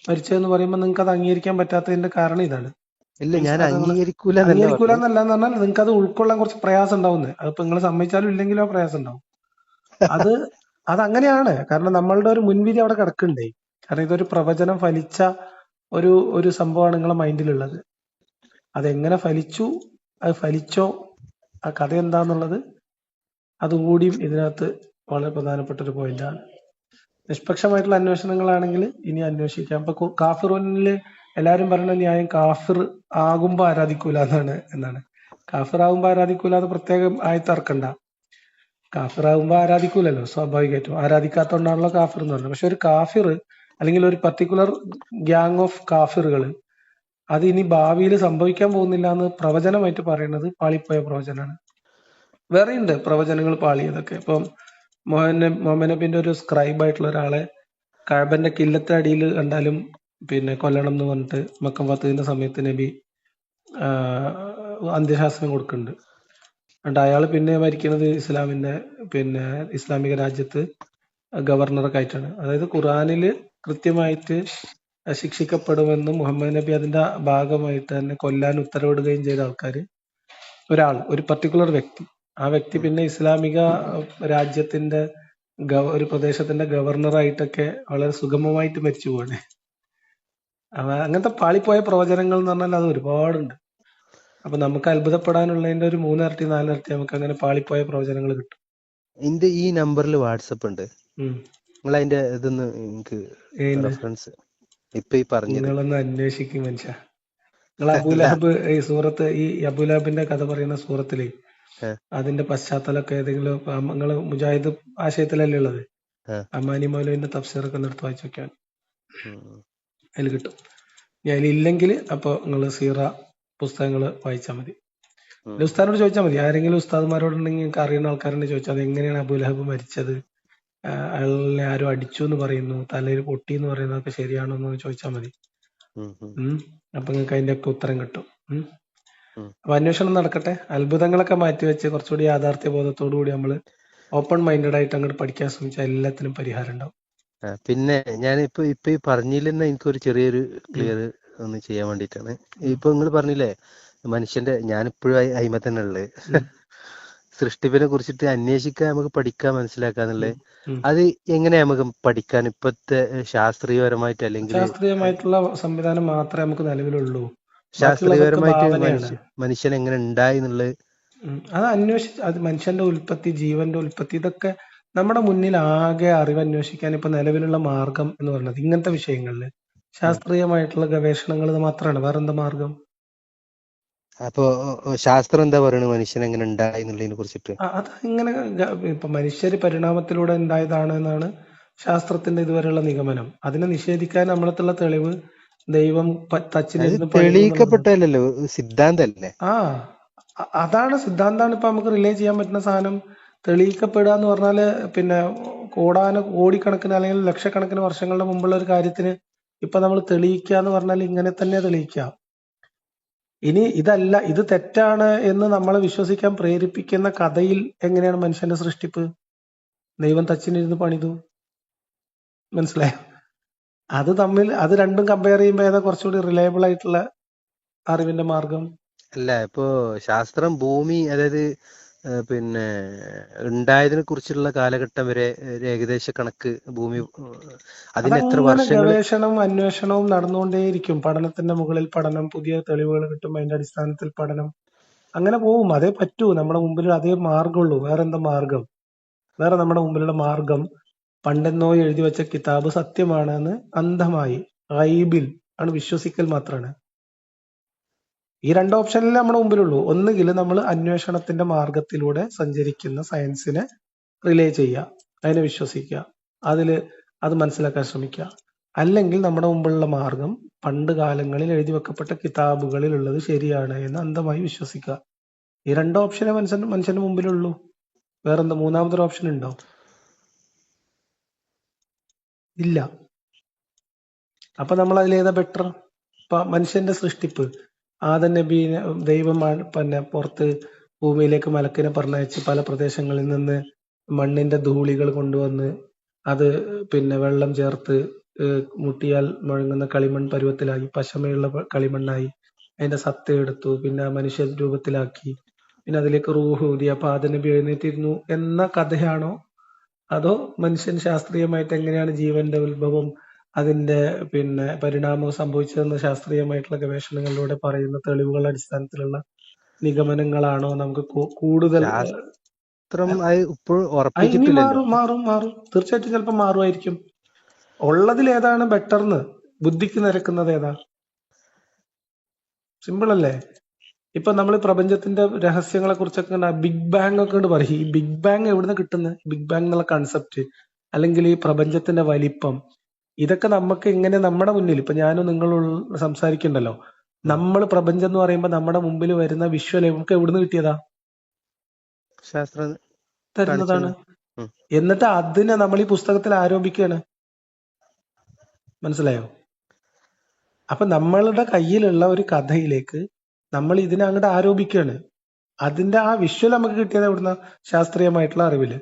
മരിച്ചതെന്ന് പറയുമ്പോൾ നിങ്ങൾക്ക് അത് അംഗീകരിക്കാൻ പറ്റാത്തതിന്റെ കാരണം ഇതാണ്. ഇല്ല ഞാൻ അംഗീകരിക്കൂല അംഗീകരിക്കൂല എന്നല്ല എന്ന് പറഞ്ഞാൽ നിങ്ങൾക്ക് അത് ഉൾക്കൊള്ളാൻ കുറച്ച് പ്രയാസം ഉണ്ടാവുന്നത് അതിപ്പോ നിങ്ങൾ സമ്മതിച്ചാലും ഇല്ലെങ്കിലും ആ പ്രയാസം ഉണ്ടാവും. അത് അത് അങ്ങനെയാണ് കാരണം നമ്മളുടെ ഒരു മുൻവിധി അവിടെ കിടക്കണ്ടേ. കാരണം ഇതൊരു പ്രവചനം ഫലിച്ച ഒരു ഒരു സംഭവമാണ് നിങ്ങളെ മൈൻഡിലുള്ളത്. അതെങ്ങനെ ഫലിച്ചു? അത് ഫലിച്ചോ? ആ കഥ എന്താന്നുള്ളത് അതുകൂടിയും ഇതിനകത്ത് വളരെ പ്രധാനപ്പെട്ട ഒരു പോയിന്റാണ്. നിഷ്പക്ഷമായിട്ടുള്ള അന്വേഷണങ്ങളാണെങ്കിൽ ഇനി അന്വേഷിക്കാം. ഇപ്പൊ കു- എല്ലാവരും പറയുന്ന ന്യായം കാഫിർ ആകുമ്പോ ആരാധിക്കൂല എന്നാണ് എന്നാണ്. കാഫിർ ആകുമ്പോ ആരാധിക്കൂല അത് പ്രത്യേകം ആയി തർക്കണ്ട. കാഫിർ ആകുമ്പോ ആരാധിക്കൂലല്ലോ സ്വാഭാവികമായിട്ടും. ആരാധിക്കാത്തോണ്ടാണല്ലോ കാഫിർ എന്ന് പറഞ്ഞത്. പക്ഷെ ഒരു കാഫിർ അല്ലെങ്കിൽ ഒരു പർട്ടിക്കുലർ ഗ്യാങ് ഓഫ് കാഫിറുകൾ അത് ഇനി ഭാവിയിൽ സംഭവിക്കാൻ പോകുന്നില്ല എന്ന് പ്രവചനമായിട്ട് പറയുന്നത് പാളിപ്പോയ പ്രവചനമാണ്. വേറെയുണ്ട് പ്രവചനങ്ങൾ പാളിയതൊക്കെ. ഇപ്പം മൊഹന മുഹമ്മദ് നബിന്റെ ഒരു സ്ക്രൈബ് ആയിട്ടുള്ള ഒരാളെ കഴബന്റെ കില്ലത്തെ അടിയിൽ കണ്ടാലും പിന്നെ കൊല്ലണം എന്ന് പറഞ്ഞിട്ട് മക്കം ഫത്തഹിന്റെ സമയത്ത് നബി അന്ത്യശാസനം കൊടുക്കുന്നുണ്ട്. അണ്ട് അയാൾ പിന്നെ മരിക്കുന്നത് ഇസ്ലാമിന്റെ പിന്നെ ഇസ്ലാമിക രാജ്യത്ത് ഗവർണറൊക്കെ ആയിട്ടാണ്. അതായത് ഖുറാനിൽ കൃത്യമായിട്ട് ശിക്ഷിക്കപ്പെടുമെന്നും മുഹമ്മദ് നബി അതിന്റെ ഭാഗമായിട്ട് തന്നെ കൊല്ലാൻ ഉത്തരവിടുകയും ചെയ്ത ആൾക്കാർ ഒരാൾ ഒരു പർട്ടിക്കുലർ വ്യക്തി. ആ വ്യക്തി പിന്നെ ഇസ്ലാമിക രാജ്യത്തിന്റെ ഒരു പ്രദേശത്തിന്റെ ഗവർണറായിട്ടൊക്കെ വളരെ സുഗമമായിട്ട് മരിച്ചു പോകണേ അങ്ങനത്തെ പാളിപ്പോയ പ്രവചനങ്ങൾ എന്ന് പറഞ്ഞാൽ അത് ഒരുപാടുണ്ട്. അപ്പൊ നമുക്ക് അത്ഭുതപ്പെടാനുള്ളതിന്റെ ഒരു മൂന്നിരട്ടി നാലിരട്ടി നമുക്ക് അങ്ങനെ പാളിപ്പോയ പ്രവചനങ്ങൾ കിട്ടും. എന്റെ ഈ നമ്പറിൽ വാട്സപ്പ് ഉണ്ട്. നിങ്ങൾ അതിന്റെ ഇതൊന്ന് എനിക്ക്? റെഫറൻസ് ഇപ്പൊ ഈ പറഞ്ഞു നിങ്ങളൊന്ന് അന്വേഷിക്കും മനുഷ്യ. നിങ്ങൾ അബുലാബ് ഈ സൂറത്ത് ഈ അബുലാബിന്റെ കഥ പറയുന്ന സൂറത്തിൽ അതിന്റെ പശ്ചാത്തലമൊക്കെ ഏതെങ്കിലും നിങ്ങൾ മുജാഹിദ് ആശയത്തിലല്ലേ ഉള്ളത്? അമാനി മൗലവിന്റെ തഫ്സീറൊക്കെ എടുത്ത് വായിച്ചു നോക്കിയാൽ അതിൽ കിട്ടും. ഞാൻ ഇല്ലെങ്കിൽ അപ്പൊ നിങ്ങൾ സീറ പുസ്തകങ്ങൾ വായിച്ചാൽ മതി. ഉസ്താദിനോട് ചോദിച്ചാൽ മതി. ആരെങ്കിലും ഉസ്താദ്മാരോടുണ്ടെങ്കിൽ നിങ്ങൾക്ക് അറിയുന്ന ആൾക്കാരോട് ചോദിച്ചാൽ അത് എങ്ങനെയാണ് അബുലഹബ് മരിച്ചത്? അയാളെ ആരോ അടിച്ചു എന്ന് പറയുന്നു തലയിൽ പൊട്ടി എന്ന് പറയുന്നതൊക്കെ ശരിയാണോ എന്ന് ചോദിച്ചാൽ മതി. അപ്പൊ നിങ്ങൾക്ക് അതിന്റെ ഒക്കെ ഉത്തരം കിട്ടും. അപ്പൊ അന്വേഷണം നടക്കട്ടെ. അത്ഭുതങ്ങളൊക്കെ മാറ്റിവെച്ച് കുറച്ചുകൂടി യാഥാർത്ഥ്യ ബോധത്തോടു കൂടി നമ്മൾ ഓപ്പൺ മൈൻഡഡ് ആയിട്ട് അങ്ങോട്ട് പഠിക്കാൻ ശ്രമിച്ചാൽ എല്ലാത്തിനും പരിഹാരം ഉണ്ടാവും. പിന്നെ ഞാൻ ഇപ്പൊ ഇപ്പൊ ഈ പറഞ്ഞില്ലെന്ന് എനിക്കൊരു ചെറിയൊരു ക്ലിയർ ഒന്ന് ചെയ്യാൻ വേണ്ടിയിട്ടാണ്. ഇപ്പൊ നിങ്ങൾ പറഞ്ഞില്ലേ മനുഷ്യന്റെ ഞാനിപ്പോഴും അയിമ തന്നെ ഉള്ളത്. സൃഷ്ടിപ്പിനെ കുറിച്ചിട്ട് അന്വേഷിക്കാൻ നമുക്ക് പഠിക്കാൻ മനസ്സിലാക്കാന്നുള്ളത്. അത് എങ്ങനെ നമുക്ക് പഠിക്കാൻ ഇപ്പത്തെ ശാസ്ത്രീയപരമായിട്ട് അല്ലെങ്കിൽ ശാസ്ത്രീയമായിട്ടുള്ള സംവിധാനം മാത്രമേ നമുക്ക് നിലവിലുള്ളൂ. ശാസ്ത്രീയപരമായിട്ട് മനുഷ്യൻ എങ്ങനെ ഉണ്ടായി എന്നുള്ളത് അത് അന്വേഷിച്ച് അത് മനുഷ്യന്റെ ഉൽപ്പത്തി ജീവന്റെ ഉൽപ്പത്തി ഇതൊക്കെ നമ്മുടെ മുന്നിൽ ആകെ അറിവ് അന്വേഷിക്കാൻ ഇപ്പൊ നിലവിലുള്ള മാർഗം എന്ന് പറയുന്നത് ഇങ്ങനത്തെ വിഷയങ്ങളിൽ. ശാസ്ത്രീയമായിട്ടുള്ള ഗവേഷണങ്ങൾ മാത്രമാണ്. വേറെന്താ മാർഗം? അപ്പൊ ശാസ്ത്രം എന്താ പറയുന്നത് മനുഷ്യൻ എങ്ങനെ ഉണ്ടായി എന്നുള്ളതിനെ കുറിച്ചിട്ട്. അത് ഇങ്ങനെ ഇപ്പൊ മനുഷ്യര് പരിണാമത്തിലൂടെ ഉണ്ടായതാണ് എന്നാണ് ശാസ്ത്രത്തിന്റെ ഇതുവരെയുള്ള നിഗമനം. അതിനെ നിഷേധിക്കാൻ നമ്മളത്തുള്ള തെളിവ് ദൈവം തെളിയിക്കപ്പെട്ടല്ലോ സിദ്ധാന്തല്ലേ? ആ അതാണ് സിദ്ധാന്താണ് ഇപ്പൊ നമുക്ക് റിലേ ചെയ്യാൻ പറ്റുന്ന സാധനം. തെളിയിക്കപ്പെടുക എന്ന് പറഞ്ഞാൽ പിന്നെ കോടാന കോടിക്കണക്കിന് അല്ലെങ്കിൽ ലക്ഷക്കണക്കിന് വർഷങ്ങളുടെ മുമ്പുള്ള ഒരു കാര്യത്തിന് ഇപ്പൊ നമ്മൾ തെളിയിക്കുക എന്ന് പറഞ്ഞാൽ ഇങ്ങനെ തന്നെ തെളിയിക്കാം. ഇനി ഇതല്ല ഇത് തെറ്റാണ് എന്ന് നമ്മളെ വിശ്വസിക്കാൻ പ്രേരിപ്പിക്കുന്ന കഥയിൽ എങ്ങനെയാണ് മനുഷ്യന്റെ സൃഷ്ടിപ്പ്? ദൈവം തച്ചിനിരുന്ന് പണിതു. മനസ്സിലായോ? അത് തമ്മിൽ അത് രണ്ടും കമ്പയർ ചെയ്യുമ്പോൾ ഏതാ കുറച്ചുകൂടി റിലയബിൾ ആയിട്ടുള്ള അറിവിന്റെ മാർഗം? അല്ല ഇപ്പോ ശാസ്ത്രം ഭൂമി അതായത് പിന്നെ ഉണ്ടായതിനെ കുറിച്ചുള്ള കാലഘട്ടം വരെ ഏകദേശ കണക്ക് ഭൂമി അതിന് എത്ര വർഷം ഗവേഷണവും അന്വേഷണവും നടന്നുകൊണ്ടേയിരിക്കും. പഠനത്തിന്റെ മുകളിൽ പഠനം പുതിയ തെളിവുകൾ കിട്ടും അതിന്റെ അടിസ്ഥാനത്തിൽ പഠനം. അങ്ങനെ പോവും. അതേ പറ്റൂ. നമ്മുടെ മുമ്പിൽ അതേ മാർഗമുള്ളൂ വേറെ എന്താ മാർഗം വേറെ നമ്മുടെ മുമ്പിലുള്ള മാർഗം പണ്ടെന്നോ എഴുതി വെച്ച കിതാബ് സത്യമാണെന്ന് അന്ധമായി ഗൈബിൽ ആണ് വിശ്വസിക്കൽ മാത്രമാണ്. ഈ രണ്ട് ഓപ്ഷനിലേ നമ്മുടെ മുമ്പിലുള്ളൂ. ഒന്നുകിൽ നമ്മൾ അന്വേഷണത്തിന്റെ മാർഗത്തിലൂടെ സഞ്ചരിക്കുന്ന സയൻസിനെ റിലേ ചെയ്യുക അതിനെ വിശ്വസിക്കുക അതിൽ അത് മനസ്സിലാക്കാൻ ശ്രമിക്കുക. അല്ലെങ്കിൽ നമ്മുടെ മുമ്പിലുള്ള മാർഗം പണ്ട് കാലങ്ങളിൽ എഴുതി വെക്കപ്പെട്ട കിതാബുകളിൽ ഉള്ളത് ശരിയാണ് എന്ന് അന്ധമായി വിശ്വസിക്കുക. ഈ രണ്ട് ഓപ്ഷനെ മനുഷ്യൻ മനുഷ്യന്റെ മുമ്പിലുള്ളൂ. വേറെന്താ? മൂന്നാമതൊരു ഓപ്ഷൻ ഉണ്ടോ? ഇല്ല. അപ്പൊ നമ്മൾ അതിലേതാ ബെറ്റർ ഇപ്പൊ മനുഷ്യന്റെ സൃഷ്ടിപ്പ്. ആദം നബീനെ ദൈവം പിന്നെ പുറത്ത് ഭൂമിയിലേക്ക് മലക്കിനെ പറഞ്ഞയച്ച് പല പ്രദേശങ്ങളിൽ നിന്ന് മണ്ണിന്റെ ധൂളികൾ കൊണ്ടുവന്ന് അത് പിന്നെ വെള്ളം ചേർത്ത് മുട്ടിയാൽ മുഴങ്ങുന്ന കളിമൺ പരുവത്തിലായി പശമയുള്ള കളിമണ്ണായി അതിന്റെ സത്ത എടുത്തു പിന്നെ മനുഷ്യ രൂപത്തിലാക്കി. പിന്നെ അതിലേക്ക് റൂഹ് ഊതി. അപ്പൊ ആദം നബി എഴുന്നേറ്റിരുന്നു എന്ന കഥയാണോ? അതോ മനുഷ്യൻ ശാസ്ത്രീയമായിട്ട് എങ്ങനെയാണ് ജീവന്റെ ഉത്ഭവം അതിന്റെ പിന്നെ പരിണാമം സംഭവിച്ചതെന്ന് ശാസ്ത്രീയമായിട്ടുള്ള ഗവേഷണങ്ങളിലൂടെ പറയുന്ന തെളിവുകളുടെ അടിസ്ഥാനത്തിലുള്ള നിഗമനങ്ങളാണോ നമുക്ക് കൂടുതൽ മാറും മാറും മാറും. തീർച്ചയായിട്ടും ചിലപ്പോൾ മാറുമായിരിക്കും. ഉള്ളതിൽ ഏതാണ് ബെറ്റർന്ന്? ബുദ്ധിക്ക് നിരക്കുന്നത് ഏതാ? സിമ്പിൾ അല്ലേ? ഇപ്പൊ നമ്മൾ പ്രപഞ്ചത്തിന്റെ രഹസ്യങ്ങളെ കുറിച്ചൊക്കെ കണ്ട ബിഗ് ബാങ് ഒക്കെ ഉണ്ട് പറയും. ഈ ബിഗ് ബാങ് എവിടുന്ന് കിട്ടുന്നത് ബിഗ് ബാങ് എന്നുള്ള കൺസെപ്റ്റ് അല്ലെങ്കിൽ ഈ പ്രപഞ്ചത്തിന്റെ വലിപ്പം. ഇതൊക്കെ നമുക്ക് ഇങ്ങനെ നമ്മുടെ മുന്നിൽ ഇപ്പൊ ഞാനും നിങ്ങളും സംസാരിക്കണ്ടല്ലോ നമ്മൾ പ്രപഞ്ചം എന്ന് പറയുമ്പോൾ നമ്മുടെ മുമ്പിൽ വരുന്ന വിഷ്വൽ നമുക്ക് എവിടുന്ന് കിട്ടിയതാ? ശാസ്ത്രം തരുന്നതാണ്. എന്നിട്ട് അതിനെ നമ്മൾ ഈ പുസ്തകത്തിൽ ആരോപിക്കുകയാണ്. മനസ്സിലായോ? അപ്പൊ നമ്മളുടെ കയ്യിലുള്ള ഒരു കഥയിലേക്ക് നമ്മൾ ഇതിനെ അങ്ങോട്ട് ആരോപിക്കുകയാണ്. അതിന്റെ ആ വിഷ്വൽ നമുക്ക് കിട്ടിയത് എവിടുന്ന? ശാസ്ത്രീയമായിട്ടുള്ള അറിവിൽ.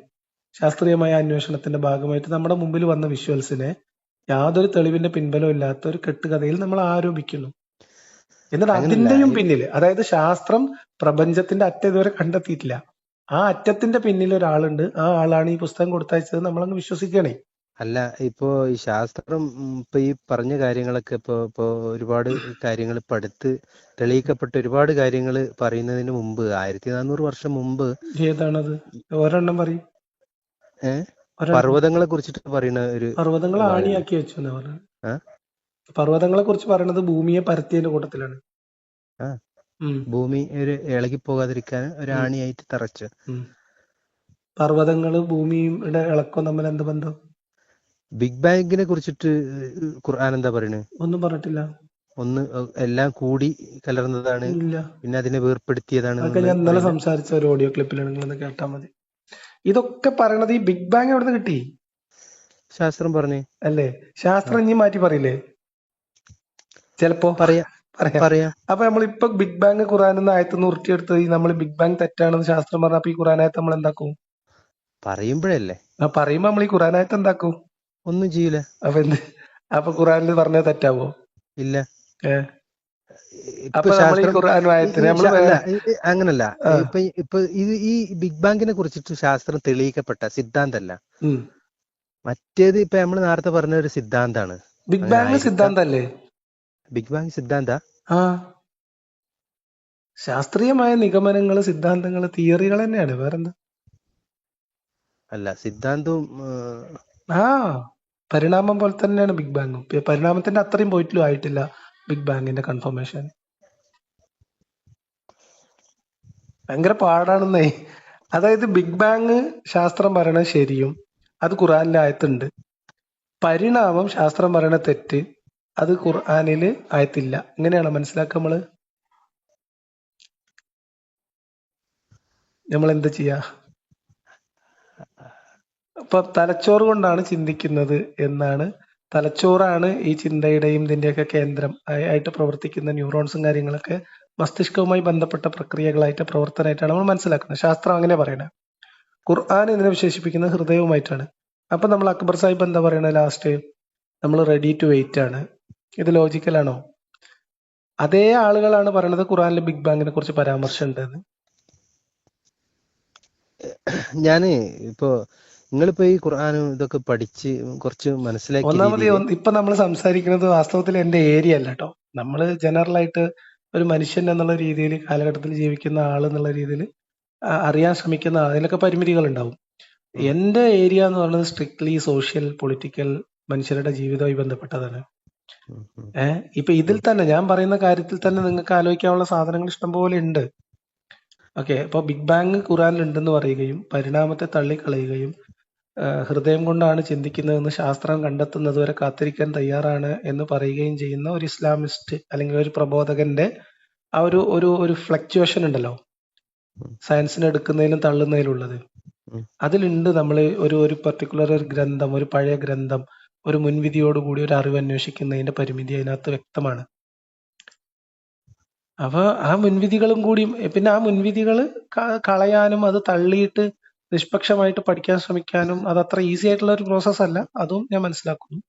ശാസ്ത്രീയമായ അന്വേഷണത്തിന്റെ ഭാഗമായിട്ട് നമ്മുടെ മുമ്പിൽ വന്ന വിഷ്വൽസിനെ യാതൊരു തെളിവിന്റെ പിൻബലവും ഇല്ലാത്ത ഒരു കെട്ടുകഥയിൽ നമ്മൾ ആരോപിക്കുന്നു. എന്നിട്ട്. അതിന്റെയും പിന്നിൽ അതായത് ശാസ്ത്രം പ്രപഞ്ചത്തിന്റെ അറ്റം ഇതുവരെ കണ്ടെത്തിയിട്ടില്ല. ആ അറ്റത്തിന്റെ പിന്നിൽ ഒരാളുണ്ട്. ആ ആളാണ് ഈ പുസ്തകം കൊടുത്തയച്ചത് നമ്മൾ അങ്ങ് വിശ്വസിക്കണേ. അല്ല ഇപ്പോ ഈ ശാസ്ത്രം ഇപ്പൊ ഈ പറഞ്ഞ കാര്യങ്ങളൊക്കെ ഇപ്പൊ ഇപ്പോ ഒരുപാട് കാര്യങ്ങൾ ഇപ്പൊ അടുത്ത് തെളിയിക്കപ്പെട്ട ഒരുപാട് കാര്യങ്ങൾ പറയുന്നതിന് മുമ്പ് ആയിരത്തി നാനൂറ് വർഷം മുമ്പ് ഏതാണത്? ഒരെണ്ണം പറയും. ഏഹ് പർവതങ്ങളെ കുറിച്ചിട്ട് പറയുന്ന ഒരു പർവതങ്ങൾ. ആണിയാക്കി വെച്ചു എന്നാ പറഞ്ഞത്. ആ? പർവതങ്ങളെ കുറിച്ച് പറയുന്നത് ഭൂമിയെ പരത്തിയതിന്റെ കൂട്ടത്തിലാണ്. ഭൂമി ഒരു ഇളകി പോകാതിരിക്കാൻ ഒരു. ആണിയായിട്ട് തറച്ചു. പർവതങ്ങൾ ഭൂമിയുടെ ഇളക്കം തമ്മിൽ എന്ത് ബന്ധം? ബിഗ് ബാങ്കിനെ കുറിച്ചിട്ട് ഖുർആൻ എന്താ പറയുന്നത് ഒന്നും പറഞ്ഞിട്ടില്ല. ഒന്ന് എല്ലാം കൂടി കലർന്നതാണ്. പിന്നെ അതിനെ വേർപ്പെടുത്തിയതാണ് ഇന്നലെ സംസാരിച്ച ഒരു ഓഡിയോ ക്ലിപ്പിലാണ്. നിങ്ങൾ കേട്ടാൽ മതി. ഇതൊക്കെ പറയണത് ഈ ബിഗ് ബാങ് എവിടെ നിന്ന് കിട്ടി? ശാസ്ത്രം പറഞ്ഞേ. അല്ലേ? ശാസ്ത്രം ഇനി മാറ്റി പറയില്ലേ? ചിലപ്പോ പറയാ പറയാം. അപ്പൊ നമ്മളിപ്പോ ബിഗ് ബാങ് ഖുറാൻ എന്ന ഉരുട്ടിയെടുത്ത് ഈ നമ്മൾ ബിഗ് ബാങ് തെറ്റാണെന്ന് ശാസ്ത്രം പറഞ്ഞ അപ്പൊ ഈ ഖുറാനായത്ത് നമ്മൾ എന്താക്കും? പറയുമ്പോഴല്ലേ? ആ പറയുമ്പോ നമ്മൾ ഈ ഖുറാനായത്ത് എന്താക്കും? ഒന്നും ചെയ്യൂല. അപ്പൊ എന്ത്? അപ്പൊ ഖുറാനിൽ പറഞ്ഞത് തെറ്റാവോ? ഇല്ല. ഏ? അങ്ങനല്ല. ഇപ്പൊ ഇപ്പൊ ഇത് ഈ ബിഗ് ബാങ്കിനെ കുറിച്ചിട്ട് ശാസ്ത്രം തെളിയിക്കപ്പെട്ട സിദ്ധാന്തല്ല. മറ്റേത് ഇപ്പൊ നമ്മൾ നേരത്തെ പറഞ്ഞ ഒരു സിദ്ധാന്താണ്. Big bang. സിദ്ധാന്തല്ലേ? ബിഗ് ബാങ് സിദ്ധാന്ത? ശാസ്ത്രീയമായ നിഗമനങ്ങൾ സിദ്ധാന്തങ്ങൾ തിയറികൾ തന്നെയാണ്. വേറെന്താ? അല്ല സിദ്ധാന്തവും ആ, ആ. പരിണാമം പോലെ തന്നെയാണ് ബിഗ് ബാങ്ങും. പരിണാമത്തിന്റെ അത്രയും പോയിട്ടില്ല ആയിട്ടില്ല. ബിഗ് ബാങ്ങിന്റെ കൺഫർമേഷൻ ഭയങ്കര പാടാണെന്നേ. അതായത് ബിഗ് ബാങ് ശാസ്ത്രം പറയണ ശരിയും അത് ഖുറാനിലെ ആയത്തുണ്ട്. പരിണാമം ശാസ്ത്രം പറയണ തെറ്റ് അത് ഖുർആാനിൽ ആയത്തില്ല. ഇങ്ങനെയാണ് മനസ്സിലാക്കുക നമ്മൾ? നമ്മൾ എന്താ ചെയ്യാ? അപ്പൊ തലച്ചോറ് കൊണ്ടാണ് ചിന്തിക്കുന്നത് എന്നാണ് തലച്ചോറാണ് ഈ ചിന്തയുടെയും ഇതിന്റെയൊക്കെ കേന്ദ്രം. ആയി- ആയിട്ട് പ്രവർത്തിക്കുന്ന ന്യൂറോൺസും കാര്യങ്ങളൊക്കെ മസ്തിഷ്കവുമായി ബന്ധപ്പെട്ട പ്രക്രിയകളായിട്ട് പ്രവർത്തനമായിട്ടാണ് നമ്മൾ മനസ്സിലാക്കുന്നത്. ശാസ്ത്രം അങ്ങനെ പറയണേ. ഖുർആൻ ഇതിനെ വിശേഷിപ്പിക്കുന്നത് ഹൃദയവുമായിട്ടാണ്. അപ്പൊ നമ്മൾ അക്ബർ സാഹിബ് എന്താ പറയണത് ലാസ്റ്റ് നമ്മൾ റെഡി ടു വെയിറ്റ് ആണ്. ഇത് ലോജിക്കലാണോ അതേ ആളുകളാണ് പറയണത് ഖുർആാനിലെ ബിഗ് ബാങ്ങിനെ കുറിച്ച് പരാമർശം ഉണ്ടെന്ന് ഞാൻ ഇപ്പൊ നിങ്ങളിപ്പോ ഈ ഖുർആാനും ഇതൊക്കെ പഠിച്ച് കുറച്ച് മനസ്സിലാക്കി ഒന്നാമത് ഇപ്പൊ നമ്മൾ സംസാരിക്കുന്നത് വാസ്തവത്തിൽ എന്റെ ഏരിയ അല്ല കേട്ടോ നമ്മൾ ജനറൽ ആയിട്ട് ഒരു മനുഷ്യൻ എന്നുള്ള രീതിയിൽ കാലഘട്ടത്തിൽ ജീവിക്കുന്ന ആൾ എന്നുള്ള രീതിയിൽ അറിയാൻ ശ്രമിക്കുന്ന അതിനൊക്കെ അതിലൊക്കെ പരിമിതികൾ ഉണ്ടാവും എന്റെ ഏരിയ എന്ന് പറയുന്നത് സ്ട്രിക്ട്ലി സോഷ്യൽ പൊളിറ്റിക്കൽ മനുഷ്യരുടെ ജീവിതവുമായി ബന്ധപ്പെട്ടതാണ്. ഏഹ് ഇപ്പൊ ഇതിൽ തന്നെ ഞാൻ പറയുന്ന കാര്യത്തിൽ തന്നെ നിങ്ങൾക്ക് ആലോചിക്കാനുള്ള സാധനങ്ങൾ ഇഷ്ടംപോലെ ഉണ്ട്. ഓക്കെ അപ്പൊ ബിഗ് ബാങ് ഖുറാനിൽ ഉണ്ടെന്ന് പറയുകയും പരിണാമത്തെ തള്ളിക്കളയുകയും ഹൃദയം കൊണ്ടാണ് ചിന്തിക്കുന്നതെന്ന് ശാസ്ത്രം കണ്ടെത്തുന്നത് വരെ കാത്തിരിക്കാൻ തയ്യാറാണ് എന്ന് പറയുകയും ചെയ്യുന്ന ഒരു ഇസ്ലാമിസ്റ്റ് അല്ലെങ്കിൽ ഒരു പ്രബോധകന്റെ ആ ഒരു ഒരു ഒരു ഫ്ലക്ച്വേഷൻ ഉണ്ടല്ലോ. സയൻസിന് എടുക്കുന്നതിലും തള്ളുന്നതിലും ഉള്ളത് അതിലുണ്ട് നമ്മൾ ഒരു ഒരു പർട്ടിക്കുലർ ഒരു ഗ്രന്ഥം ഒരു പഴയ ഗ്രന്ഥം ഒരു മുൻവിധിയോട് കൂടി ഒരു അറിവ് അന്വേഷിക്കുന്നതിന്റെ പരിമിതി അതിനകത്ത് വ്യക്തമാണ്. അപ്പൊ ആ മുൻവിധികളും കൂടി പിന്നെ ആ മുൻവിധികൾ കളയാനും അത് തള്ളിയിട്ട് നിഷ്പക്ഷമായിട്ട് പഠിക്കാൻ ശ്രമിക്കാനും അത് അത്ര ഈസി ആയിട്ടുള്ള ഒരു പ്രോസസ് അല്ല. അതും ഞാൻ മനസ്സിലാക്കുന്നു.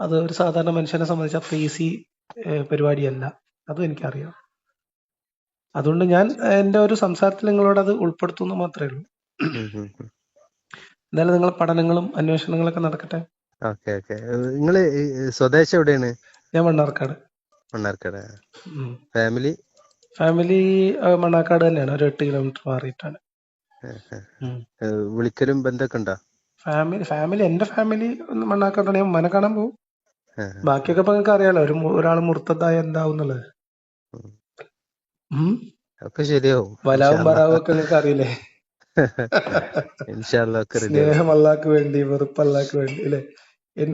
അത് ഒരു സാധാരണ മനുഷ്യനെ സംബന്ധിച്ച് അത്ര ഈസി പരിപാടിയല്ല. അതും എനിക്കറിയാം. അതുകൊണ്ട് ഞാൻ എന്റെ ഒരു സംസാരത്തിൽ നിങ്ങളോട് അത് ഉൾപ്പെടുത്തുന്നു മാത്രമേ ഉള്ളൂ. എന്തായാലും നിങ്ങളെ പഠനങ്ങളും അന്വേഷണങ്ങളൊക്കെ നടക്കട്ടെ. Okay okay. നിങ്ങൾ സ്വദേശം എവിടെയാണ്? ഞാൻ മണ്ണാർക്കാട്. മണ്ണാർക്കാട്. ഫാമിലി? ഫാമിലി മണ്ണാർക്കാട് തന്നെയാണ്. ഒരു എട്ട് കിലോമീറ്റർ മാറിയിട്ടാണ്. വിളിക്കലും ബന്ധമൊക്കെ ഉണ്ടോ? ഫാമിലി ഫാമിലി എന്റെ ഫാമിലി ഒന്ന് മണ്ണാക്കണ്ട ഞാൻ മന കാണാൻ പോകും ബാക്കിയൊക്കെ ഇപ്പൊ നിങ്ങൾക്ക് അറിയാലോ ഒരു ഒരാൾ മുർത്തതായ എന്താവും എന്നുള്ളത് ഉം. ഉം. ഒക്കെ ശരിയാവും. വലാവും പറാവും ഒക്കെ നിങ്ങൾക്ക് അറിയില്ലേ? സ്നേഹം അള്ളാക്ക് വേണ്ടി വെറുപ്പ് അള്ളാക്ക് വേണ്ടി അല്ലെ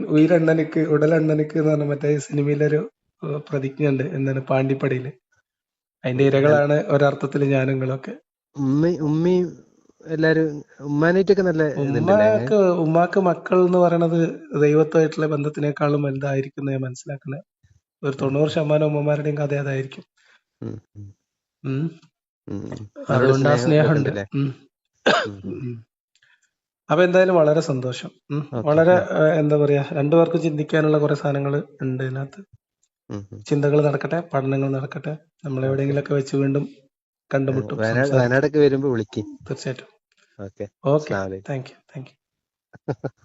ഉയരണ്ണനക്ക് ഉടലണ്ണനക്ക് എന്ന് പറഞ്ഞ മറ്റേ സിനിമയിലൊരു പ്രതിജ്ഞ ഉണ്ട് എന്താണ്? പാണ്ടിപ്പടിയിൽ. അതിന്റെ ഇരകളാണ് ഒരർത്ഥത്തിൽ ഞാനുങ്ങളൊക്കെ ഉമ്മി ഉമ്മ എല്ലാരും ഉമ്മാനായിട്ടൊക്കെ നല്ല ഉമ്മാക്ക് ഉമ്മാക്ക് മക്കൾ എന്ന് പറയണത് ദൈവത്തുമായിട്ടുള്ള ബന്ധത്തിനേക്കാളും വലുതായിരിക്കും ഞാൻ മനസ്സിലാക്കുന്നത് ഒരു തൊണ്ണൂറ് ശതമാനം ഉമ്മമാരുടെയും കഥ അതായിരിക്കും. അതുകൊണ്ട് ആ സ്നേഹം സ്നേഹമുണ്ട്. അപ്പൊ എന്തായാലും വളരെ സന്തോഷം. വളരെ എന്താ പറയാ രണ്ടുപേർക്കും ചിന്തിക്കാനുള്ള കുറെ സാധനങ്ങൾ ഉണ്ട് ഇതിനകത്ത്. ചിന്തകൾ നടക്കട്ടെ പഠനങ്ങൾ നടക്കട്ടെ. നമ്മൾ എവിടെയെങ്കിലും ഒക്കെ വെച്ച് വീണ്ടും കണ്ടുമുട്ടും വയനാടൊക്കെ വരുമ്പോ വിളിക്കും. തീർച്ചയായിട്ടും. Okay. Okay. Thank you. Thank you.